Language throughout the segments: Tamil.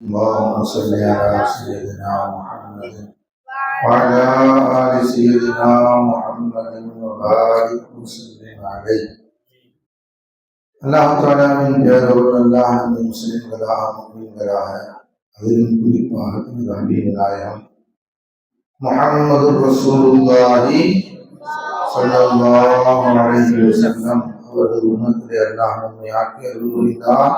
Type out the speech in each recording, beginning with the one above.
اللهم صل على سيدنا محمد وعلى آل سيدنا محمد وبارك وسلم عليه அல்லாஹ் தாலா மின் பேரோடு அல்லாஹ் இந்த முஸ்லிம்களாக முஸ்லிம்களாக அதிலும் குறிப்பாக தனது ஹபீப் நாயகம் முஹம்மது ரசூலுல்லாஹி ஸல்லல்லாஹு அலைஹி வஸல்லம் அவரது அல்லாஹ் நம்மை ஆக்கி அருள் புரிந்தார்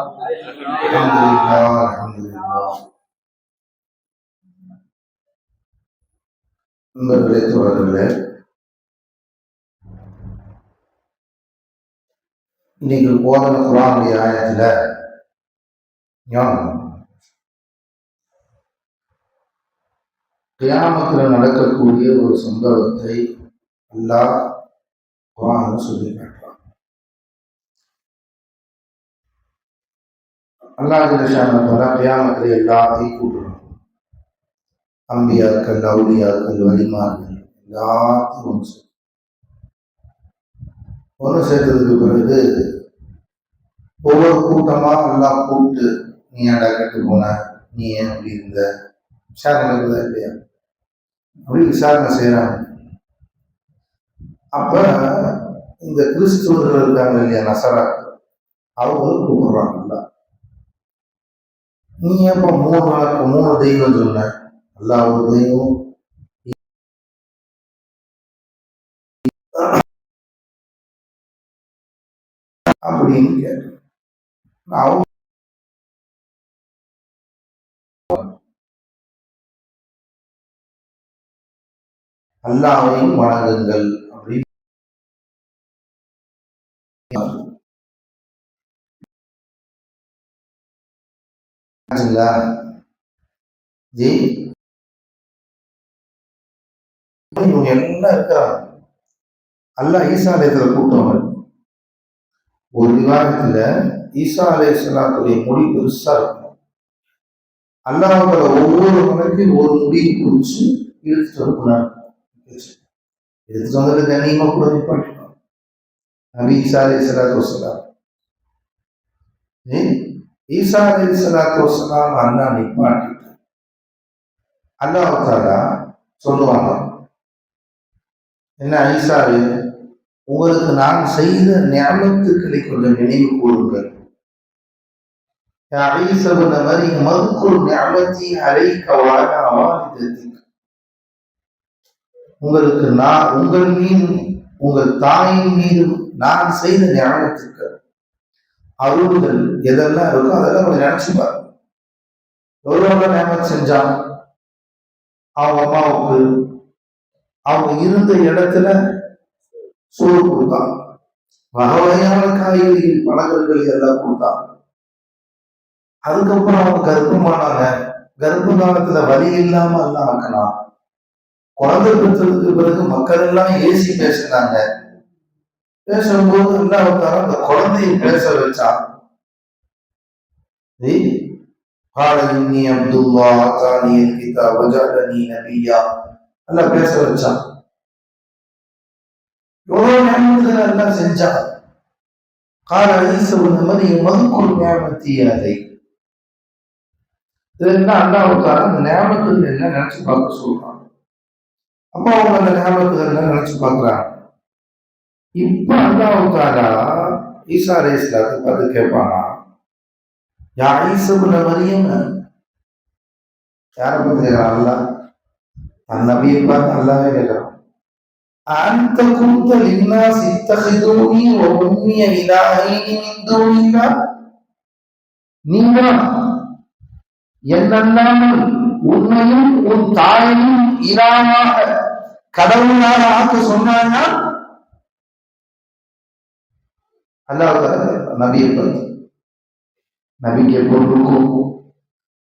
நண்பர்களே தோழர்களே இன்னைக்கு போதன குரானுடைய ஆயத்துல ஞானம் கிராமத்தில் நடக்கக்கூடிய ஒரு சம்பவத்தை அல்லாஹ் குரான் சொல்லியிருக்காங்க. காட்டுறான் அல்லாஹ் கியாமத்தில் எல்லாத்தையும் கூட்டணும் அம்பியாக்கள் அவுளியாக்கள் வலிமார்கள் எல்லாத்தையும் ஒன்று சேர்க்கணும். ஒன்று சேர்த்ததுக்கு பிறகு ஒவ்வொரு கூட்டமாக நல்லா கூப்பிட்டு நீ ஏன்டா கெட்டு போன? நீ ஏன் அப்படி இருந்த? விசாரணை இருக்குதா இல்லையா? அப்படி விசாரணை செய்கிறாங்க அப்போ இந்த கிறிஸ்துவர்கள் இருக்காங்க இல்லையா நசரா அவங்க கூப்பிடுறாங்கல்ல நீ எப்ப மூணு நாளுக்கு மூணு தெய்வம் சொன்ன எல்லா ஒரு தெய்வம். அப்படின்னு கேட்டேன். அவங்க அல்லாவையும் வணங்குங்கள். ஆச்சுங்களா? ஜி? இவங்க எல்லாம் இருக்கிறாங்க அல்லாஹ் ஈசா அலையத்துல கூட்டுவாங்க ஒரு விவாதத்துல ஈசா அலையத்துடைய மொழி பெருசா இருக்கும். அல்லாஹோட ஒவ்வொரு மலைக்கும் ஒரு முடியை குறிச்சு இழுத்துட்டு வரக்கூடாது எடுத்துட்டு வந்தது கண்ணியமா கூட நிப்பாட்டிக்கணும். நபி ஈசா அலை சலாத்து வசலாம் ஈசா அலை சலாத்து வசலாம் அல்லா நிப்பாட்டிட்டு அல்லாஹ் தாலா சொல்லுவாங்க என்ன ஈசாவே உங்களுக்கு நான் செய்த ஞாபகத்துக்களை கொஞ்சம் நினைவு கூறுங்கள் يا عيسى ابن مريم اذكر نعمتي عليك وعلى والدتك உங்களுக்கு நான் உங்கள் மீது உங்கள் தாயின் மீது நான் செய்த ஞாபகத்துக்கள் அருள்கள் எதெல்லாம் இருக்கோ அதெல்லாம் கொஞ்சம் நினைச்சு பாருங்க எவ்வளவு நேமம் செஞ்சான். அவங்க அம்மாவுக்கு அவங்க இருந்த இடத்துல சோறு கொடுத்தான். வகை வகையான காய்கறிகள் பழங்கள் எல்லாம் கொடுத்தான். அதுக்கப்புறம் அவங்க கர்ப்பமானாங்க கர்ப்ப காலத்துல வலி இல்லாம எல்லாம் ஆக்கலாம் குழந்தை பெற்றதுக்கு பிறகு மக்கள் எல்லாம் ஏசி பேசினாங்க. பேசும்போது என்ன வந்தாலும் அந்த குழந்தையை பேச வச்சான் قال إني عبد الله آتاني الكتاب وجعلني نبيا அல்லாஹ் பேச வச்சான் எவ்வளவு ஞாபகத்துல எல்லாம் செஞ்சான் கால ஈசா இந்த மாதிரி மதுக்குள் ஞாபகத்தி அதை இதெல்லாம் அல்லாவுக்காக அந்த ஞாபகத்துல எல்லாம் நினைச்சு பார்க்க சொல்றான் அப்ப அவங்க அந்த ஞாபகத்துல எல்லாம் நினைச்சு பார்க்கறாங்க இப்ப அல்லாவுக்காக ஈசா ரேஸ்லாத்தை பார்த்து கேட்பானா யா ஈசபுல மரியம் யாரை பார்த்து கேட்கறான் அல்லா அந்த நபியை பார்த்து அல்லாவே கேட்கறான் أنت قلت للناس اتخذوني وأمي إلهين من دون الله நீங்களா என்னல்லாமல் உன்னையும் உன் தாயையும் இலாமாக கடவுளாக ஆக்க சொன்னாங்க அல்லாஹ் நபியை பார்த்து நபிக்கு பொருளுக்கும்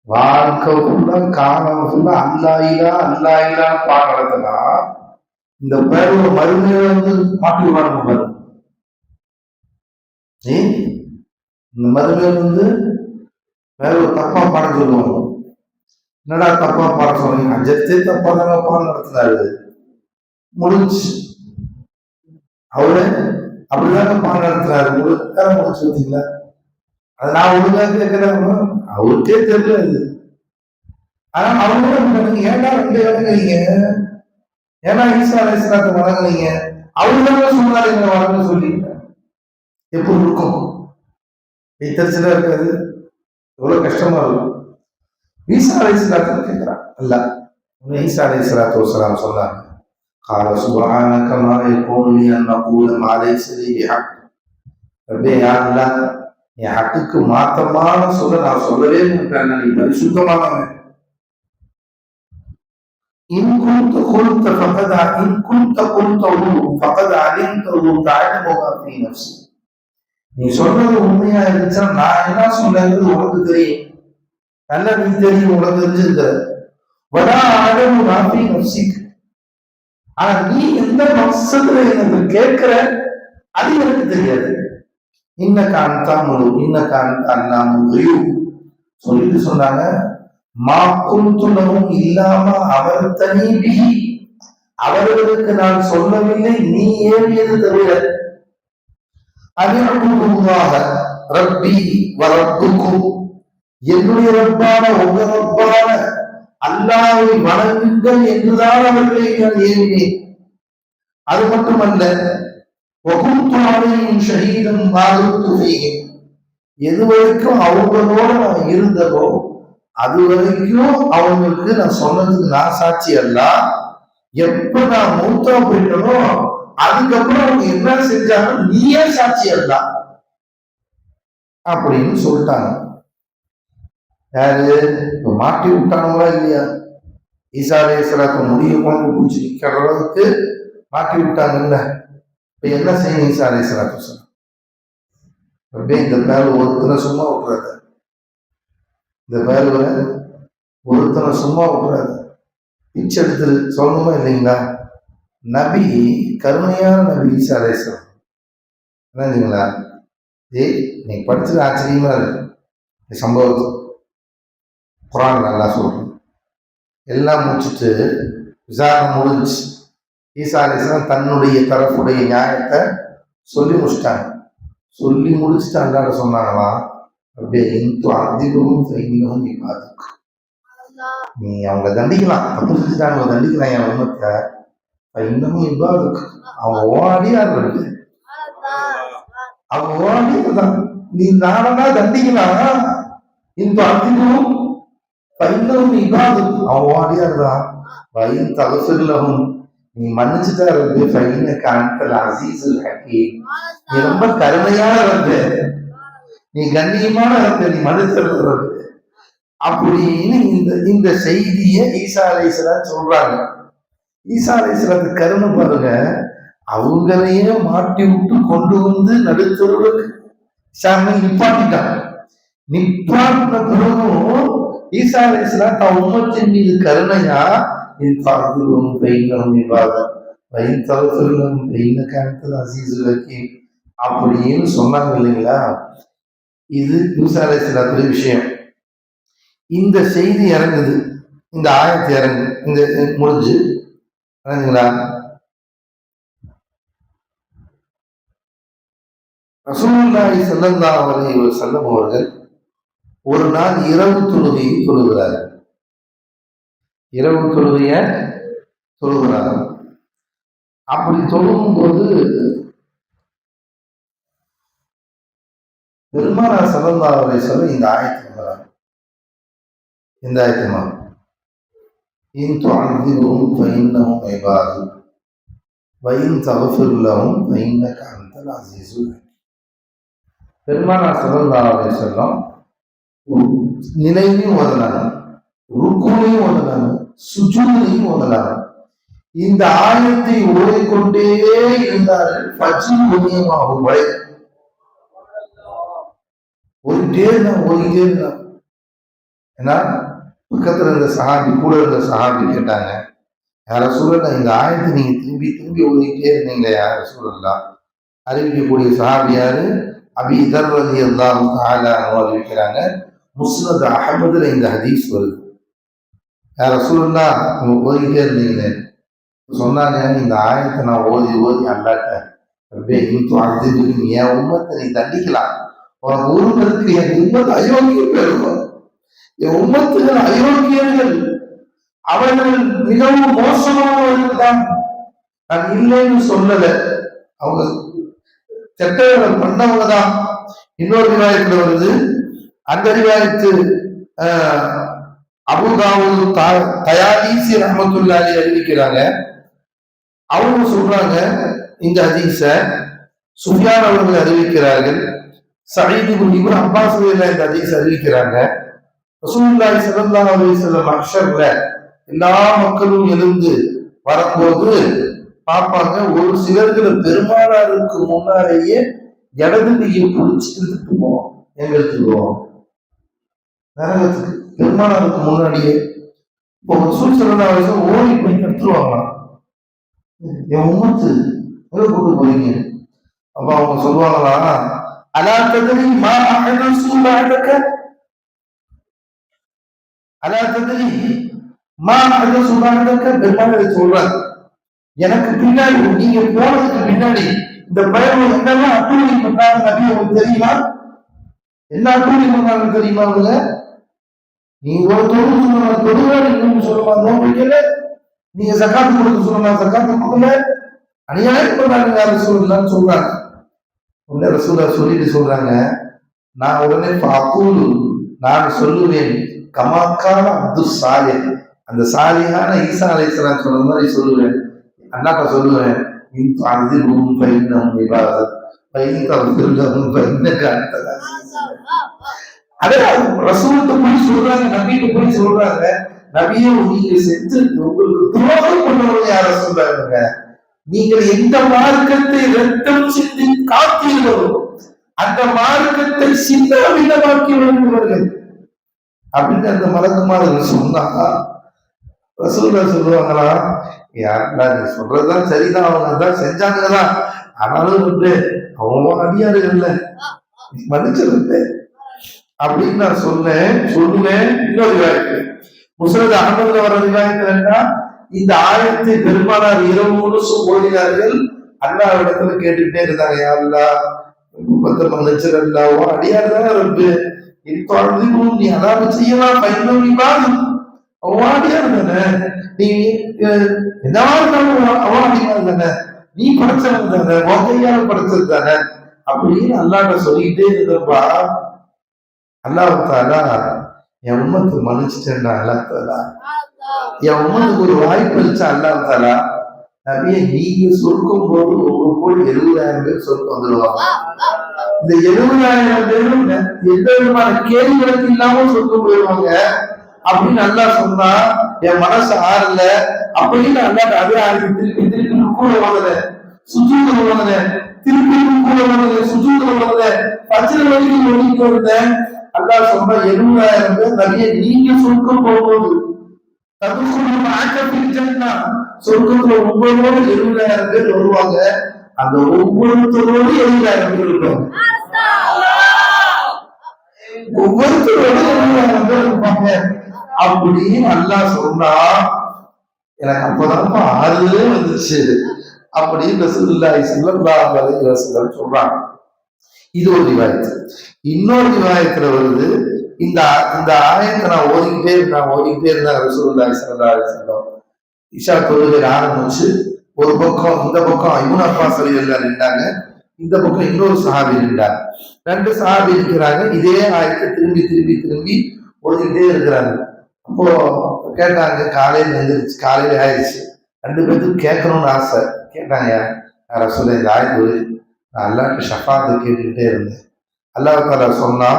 வாழ்க்கை ஃபுல்லா காலம் ஃபுல்லா அல்லா இல்லா அல்லா இல்லா பாடுறதுனா இந்த பேரோட மருமையை வந்து மாற்றி விடணும் பாரு. ஏ? இந்த மறுமையை வந்து வேற ஒரு தப்பா பாட சொல்லுவாங்க. என்னடா தப்பா பாட சொல்றீங்க? அஜத்தே தப்பா தாங்க பாடம் நடத்தினாரு முடிஞ்சு அவரு அப்படிதாங்க பாடம் நடத்துறாரு முழுக்க முடிச்சு பார்த்தீங்களா அது நான் ஒழுங்காக கேட்கிறேன் அவருக்கே தெரியல அது. ஆனா அவங்க ஏன்டா ரெண்டு வணங்குறீங்க ஏன்னா ஈசா ஈஸ்வரத்தை வணங்குறீங்க? அவங்க சொன்னாரு எங்களை வணங்க சொல்லி எப்படி இருக்கும்? வைத்தறிச்சலா இருக்காது. எவ்வளவு கஷ்டமா இருக்கும். ஈசா ஈஸ்வரத்தை கேட்கிறான் அல்ல. ஈஸ்வர அலிஸ்லாத்து வசலாம் சொன்னாங்க. قال سبحانك ما يكون لي ان اقول ما ليس لي بحق ரப்பே யாருல என் ஹக்குக்கு மாத்தமான சொல்ல நான் சொல்லவே மாட்டேன் நீ பரிசுத்தமானவன் இன் குந்த குல்த ஃபகத் இன் குந்த குல்தஹு ஃபகத் அலிம்தஹு தஅலமு மா ஃபீ நஃப்ஸி நீ சொல்றது உண்மையா இருந்துச்சுன்னா நான் என்ன சொன்னது உனக்கு தெரியும் நல்ல நீ தெரியும் உனக்கு தெரிஞ்சிருக்கிற வடா ஆடமு மா ஃபீ நஃப்ஸிக் ஆனா நீ எந்த மசத்துல எனக்கு கேட்கிற அது எனக்கு தெரியாது. இன்ன காந்தா முழு இன்னக்க அந்த முழு. சொல்லிட்டு சொன்னாங்க மா குந்துலவும் இல்லாம அவர் தனி பிகி அவர்களுக்கு நான் சொல்லவில்லை நீ ஏறியது தவிர. அதிர்வுமாக ரப்பி வரப்புக்கும் என்னுடைய ரப்பான உங்க ரப்பான அல்லாவை வணங்குங்கள் என்றுதான் அவர்களை நான் ஏறினேன் அது மட்டுமல்ல வகுத்தாலையும் ஷஹீதம் மாறுத்துவீங்க எது வரைக்கும் அவங்களோட நான் இருந்ததோ அது வரைக்கும் அவங்களுக்கு நான் சொன்னதுக்கு நான் சாட்சி அல்ல. எப்ப நான் மூத்தா போயிட்டனோ அதுக்கப்புறம் அவங்க என்ன செஞ்சாலும் நீயே சாட்சி அல்ல. அப்படின்னு சொல்லிட்டாங்க. யாரு? இப்போ மாட்டி விட்டானுங்களா இல்லையா? ஈசாலேஸ்வரத்தை முடிய கொண்டு பிடிச்சி நிற்கிற அளவுக்கு மாட்டி விட்டாங்கல்ல. இப்போ என்ன செய்யணும் ஈசாலேஸ்வரத்து சொல்ல அப்படியே இந்த பேர் ஒருத்தனை சும்மா விட்டுறாரு இந்த பேர்ல ஒருத்தனை சும்மா விட்டுறாரு பிச்சை எடுத்துரு சொல்லணுமா இல்லைங்களா? நபி கருமையான நபி ஈசாலேஸ்வரம் என்னங்களா ஏய் நீ படிச்சது ஆச்சரியமா இருக்கு. சம்பவத்தை. குரான் நல்லா சொல்றேன் எல்லாம் முடிச்சுட்டு விசாரணை முடிஞ்சு ஈசா அலிஸ்லாம் தன்னுடைய தரப்புடைய நியாயத்தை சொல்லி முடிச்சிட்டாங்க. சொல்லி முடிச்சுட்டு அல்லாட சொன்னாங்களா அப்படியே இந்து அதிகமும் இன்னும் நீ பாதுக்கு நீ அவங்க தண்டிக்கலாம். தப்பு செஞ்சுட்டாங்க தண்டிக்கலாம் என் உண்மத்தை இன்னமும் இவ்வாதுக்கு அவங்க ஓடியாடுறது அவங்க ஓடிதான் நீ நானா தண்டிக்கலாம். இந்த அதிகமும் பைந்தவும் இபாதத்து அவன் ஓடியாடுதான் பையன் தகசில்லவும் நீ மன்னிச்சுட்டா இருந்து பையனை அன்கல் அசீசுல் ஹக்கி நீ ரொம்ப கருமையான வந்து. நீ கண்ணியமான வந்து நீ மன்னிச்சிருந்த அப்படின்னு இந்த இந்த செய்தியை ஈசா அலைசலாம் சொல்றாங்க. ஈசா அலைசலாத்து கருணை பாருங்க. அவங்களையே மாட்டி விட்டு கொண்டு வந்து நடுத்தருவுக்கு. சாமி நிப்பாட்டிட்டாங்க நிப்பாட்டின பிறகும் ஈசா அலைசலாம் தான் உம்மத்தின் மீது கருணையா இது பார்த்துருவோம் பெயினும் விவாதம் வயின் தவறுகளும் பெயின காலத்தில் அசீசுலக்கி அப்படின்னு சொன்னாங்க இல்லைங்களா? இது ஈசா அலைசலாத்துடைய விஷயம். இந்த செய்தி இறங்குது. இந்த ஆயத்து இறங்கு இந்த முடிஞ்சு. இறங்குங்களா ரசூலுல்லாஹி ஸல்லல்லாஹு அலைஹி வஸல்லம் அவர்கள் ஒரு நாள் இரவு தொழுகையை தொழுகிறார். இரவு தொழுகைய தொழுகிறார்கள் அப்படி தொழுகும் போது பெருமானா சல்லல்லா அவரை சொல்ல இந்த ஆயத்து இந்த ஆயத்துமா இன் துஅذிபுஹும் ஃபஇன்னஹும் இபாது வயின் தகஃபிர் லஹும் ஃபஇன்னக அன்தல் அஸீஸுல் பெருமானா சல்லல்லா அலைஹி வஸல்லம் நினைவையும் ஓதனாங்க ருக்குலையும் ஓதனாங்க சுஜூலையும் ஓதனாங்க இந்த ஆயத்தை ஓதிக்கொண்டே இருந்தார்கள் பஜ்ரு புண்ணியமாகும் வரை. ஓடிட்டே இருந்தான் ஓடிட்டே இருந்தான். ஏன்னா பக்கத்துல இருந்த சஹாபி கூட இருந்த சஹாபி கேட்டாங்க யார சூழல்ல இந்த ஆயத்தை நீங்க திரும்பி திரும்பி ஓடிட்டே இருந்தீங்களே யார சூழல்லா அறிவிக்கக்கூடிய சஹாபி யாரு? அபி இதர் இருந்தாலும் அல்லாஹ் அறிவிக்கிறாங்க முஸ்னத் அகமதுல இந்த ஹதீஸ் வருது. யார் சூழல்லா நீங்க ஓதிக்கிட்டே இருந்தீங்களே. சொன்னாங்க இந்த ஆயத்தை நான் ஓதி ஓதி அல்லாட்ட அப்படியே இந்து நீ என் உண்மத்தை நீ தண்டிக்கலாம். உனக்கு உருவத்துக்கு என் உண்மத்தை அயோக்கிய பேருக்கும் என் உம்மத்துகள் அயோக்கியர்கள். அவர்கள் மிகவும் மோசமானவர்கள் தான். நான் இல்லைன்னு சொல்லல. அவங்க கெட்டவர்களை பண்ணவங்க தான். இன்னொரு ரிவாயத்துல வருது அந்த அதிகாரத்தில் அபுதாவு தயாதீசி ரஹமத்துல்லாலி அறிவிக்கிறாங்க. அவங்க சொல்றாங்க இந்த ஹதீஸ சுஃபியான் அவர்கள் அறிவிக்கிறார்கள். சயீது இப்னு அப்பாஸ் இந்த ஹதீஸ் அறிவிக்கிறாங்க. ரசூல்லாய் ஸல்லல்லாஹு அலி செல்லம் அக்ஷர்ல எல்லா மக்களும் எழுந்து வரும்போது பார்ப்பாங்க. ஒரு சிலர்கள் பெருமானாருக்கு முன்னாலேயே இடது கையை பிடிச்சி போவோம் போவோம் நரகத்துக்கு பெருமானாருக்கு முன்னாடியே இப்போ ஒரு ஸல்லல்லாஹு வயசு ஓடி போய் கற்றுவாங்களாம் என் உமத்து கூட்டு போறீங்க. அப்ப அவங்க சொல்லுவாங்களா அலா ததரி மா அஹதசு பஅதக அலா ததரி மா அஹதசு பஅதக பெருமாள் சொல்றாங்க எனக்கு பின்னாடி நீங்க போனதுக்கு பின்னாடி இந்த பயம் என்னெல்லாம் அட்டூழி பண்ணாங்க அப்படின்னு உங்களுக்கு தெரியுமா? என்ன அட்டூழி பண்ணாங்க தெரியுமா அவங்க நீங்க ஒரு தொழுது தொழுவாரு சொல்லுமா? நோம்பிக்கல நீங்க சக்காத்து கொடுக்க சொல்லுமா சக்காத்து கொடுக்கல. அநியாயம் பண்ணாங்க சொல்லுங்கன்னு சொல்றாங்க. உடனே ரசூலா சொல்லிட்டு சொல்றாங்க நான் உடனே அக்கூலு நான் சொல்லுவேன் கமாக்கான அப்து சாலே அந்த சாலியான ஈசா அலைசலாம் சொன்ன மாதிரி சொல்லுவேன். அண்ணாக்கா சொல்லுவேன் இந்த அதிலும் பையனும் விவாதம் பையன் பையனுக்கு அதே ரசூலத்தை போய் சொல்றாங்க நபிட்டு போய் சொல்றாங்க நபியை நீங்க செஞ்சு உங்களுக்கு துரோகம் பண்ணவங்க யார சொல்றாங்க நீங்கள் எந்த மார்க்கத்தை ரத்தம் சிந்தி காத்தீர்களோ அந்த மார்க்கத்தை சிந்தாவிதமாக்கி விளங்குவார்கள். அப்படின்னு அந்த மலக்குமார்கள் சொன்னா ரசூலா சொல்லுவாங்களா யாருடா நீ சொல்றதுதான் சரிதான் அவங்க தான் செஞ்சாங்கதான். ஆனாலும் வந்து அவங்க இல்லை. மன்னிச்சிருந்த அப்படின்னு நான் சொன்னேன் சொல்லுவேன் இன்னொரு வாய்ப்பு முசரத் அகமதுல வர என்ன இந்த ஆயத்தை பெருமானார் இரவு முழுசும் ஓடினார்கள் அல்லாவிடத்துல கேட்டுக்கிட்டே இருந்தாங்க யாருலா பத்து மலைச்சர் அல்லாவோ அடியார் தானே இருக்கு இப்பொழுது நீ அதாவது செய்யலாம் பயணம் நீ பாதும் அவன் அடியார் தானே. நீ என்னவா இருந்தாலும் அவன் அடியார் தானே. நீ படைச்சவன் தானே உன் கையால படைச்சது தானே. அப்படின்னு அல்லாட்ட சொல்லிக்கிட்டே இருந்தப்பா அல்லாஹாலா என் உண்மத்தை மன்னிச்சிட்டேன்டா அல்லாஹாலா என் உண்மத்துக்கு ஒரு வாய்ப்பு அளிச்சா அல்லாஹாலா நபியை நீங்க சொர்க்கும் போது உங்க போய் எழுபதாயிரம் பேர் சொர்க்கம் வந்துடுவாங்க இந்த எழுபதாயிரம் பேரும் எந்த விதமான கேள்விகளுக்கு இல்லாம சொர்க்கம் போயிடுவாங்க அப்படின்னு நல்லா சொன்னா என் மனசு ஆறல. அப்படின்னு அல்லா அதே ஆறு திருப்பி திருப்பி கூட வந்தத சுஜூத்துல வந்தத திருப்பி கூட வந்தத சுஜூத்துல வந்தத பச்சை வழியில் ஒழிக்க இருந்தேன் அல்லா சொன்னா எதுவா இருந்து நிறைய நீங்க சொர்க்கம் போகும்போது சொர்க்கத்துல ஒவ்வொருவரும் எதுவாயிரம் பேர் வருவாங்க. அந்த ஒவ்வொருத்தரோடு எழுபதாயிரம் பேர் இருப்பாங்க ஒவ்வொருத்தரோட எழுபதாயிரம் பேர் இருப்பாங்க அப்படின்னு அல்லா சொன்னா எனக்கு அப்பதான் ஆறுதலே வந்துச்சு அப்படின்னு ரசூலுல்லாஹி ஸல்லல்லாஹு சொல்றாங்க. இது ஒரு ரிவாயத்து இன்னொரு ரிவாயத்துல வருது இந்த இந்த ஆயத்தை நான் ஓதிக்கிட்டே நான் ஓதிக்கிட்டே இருந்தேன் ரசூலுல்லாஹி ஸல்லல்லாஹு அலைஹி இஷா தொழுகை ஆரம்பிச்சு ஒரு பக்கம் இந்த பக்கம் இவன் அப்பா எல்லாம் நின்றாங்க இந்த பக்கம் இன்னொரு சஹாபி நின்றாங்க ரெண்டு சஹாபி இருக்கிறாங்க. இதே ஆயத்தை திரும்பி திரும்பி திரும்பி ஓதிக்கிட்டே இருக்கிறாங்க. அப்போ கேட்டாங்க காலையில் எழுந்திரிச்சு காலையில ஆயிடுச்சு. ரெண்டு பேர்த்துக்கும் கேட்கணும்னு ஆசை. கேட்டாங்க யார? சொல்ல இந்த ஆயத்து நான் அல்லாட்டு ஷஃபாத்து கேட்டுக்கிட்டே இருந்தேன். அல்லாஹ் தாலா சொன்னா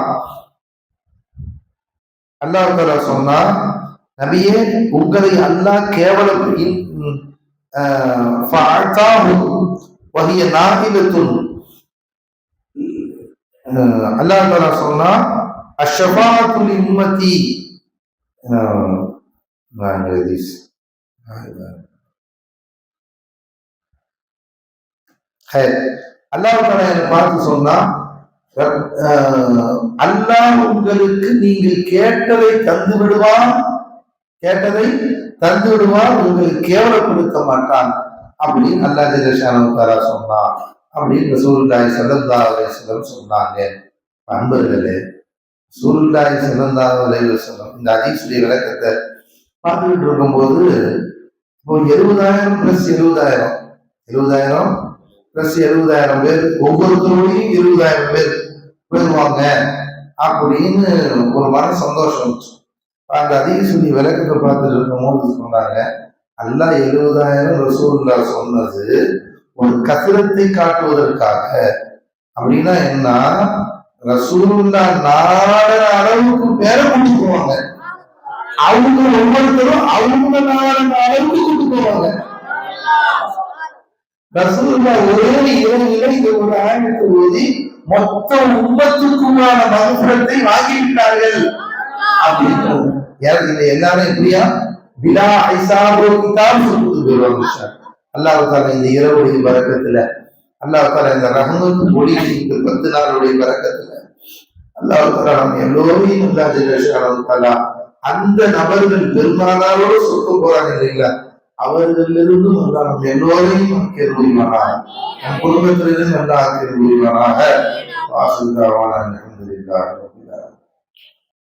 அல்லாஹ் தாலா சொன்னா நபியே உங்களை அல்லாஹ் கேவலம் வகிய நாகிலத்துன். அல்லாஹ் தாலா சொன்னா அஷபாத்துல் இம்மதி ஹே தாலா பார்த்து சொன்னா அல்லாஹ் உங்களுக்கு நீங்கள் கேட்டதை தந்து விடுவான் கேட்டதை தந்து விடுவான் உங்களுக்கு கேவலப்படுத்த மாட்டான். அப்படின்னு அல்லா ஜெயசானந்தாரா சொன்னான். அப்படின்னு சூருல்லாய் சதந்தா அலைஹி சொன்னாங்க. அன்பர்களே சூருல்லாய் சதந்தா விளைவு சொல்லும் இந்த அதிசுடைய விளக்கத்தை பார்த்துக்கிட்டு இருக்கும்போது இப்போ எழுபதாயிரம் பிளஸ் எழுபதாயிரம். எழுபதாயிரம் பிளஸ் எழுபதாயிரம் பேர் ஒவ்வொருத்தரோடையும் இருபதாயிரம் பேர் போயிடுவாங்க. அப்படின்னு ஒரு மன சந்தோஷம் அந்த அதிக சொல்லி விளக்கத்தை பார்த்துட்டு இருக்கும்போது சொன்னாங்க அல்லா எழுபதாயிரம் ரசூல்லா சொன்னது ஒரு கத்திரத்தை காட்டுவதற்காக. அப்படின்னா என்ன? ரசூலுல்லா நாடன அளவுக்கு பேரை கூட்டி போவாங்க. அவங்க ஒவ்வொருத்தரும் அவங்க நாடன அளவுக்கு கூட்டி போவாங்க. ரசூலுல்லா ஒரே இரவில இந்த ஒரு ஆயத்தை ஓதி மொத்த உம்மத்துக்குமான மகபுரத்தை வாங்கிவிட்டார்கள். அப்படின்றது. யார் இதுல எல்லாரும் எப்படியா? விழா ஐசாபோ கிதாப் சொல்லிட்டு போயிடுவாங்க அல்லாஹ் தாலா இந்த இரவுடைய பறக்கத்துல அல்லாஹ் தாலா இந்த ரஹமத்து ஒளி இந்த பத்து நாளுடைய பறக்கத்துல அல்லாஹ் தாலா நம்ம எல்லோரையும் அல்லா ஜெல்லாஹு தாலா அந்த நபர்கள் பெருமானாரோடு சொத்து போறாங்க இல்லைங்களா? அவர்களிலிருந்தும் அல்லா நம்ம எல்லோரையும் ஆக்கியர் புரிவானாக நம் குடும்பத்திலிருந்து நல்லா ஆக்கியர் புரிவானாக வாசுதாவான அலமதுல்லாஹ்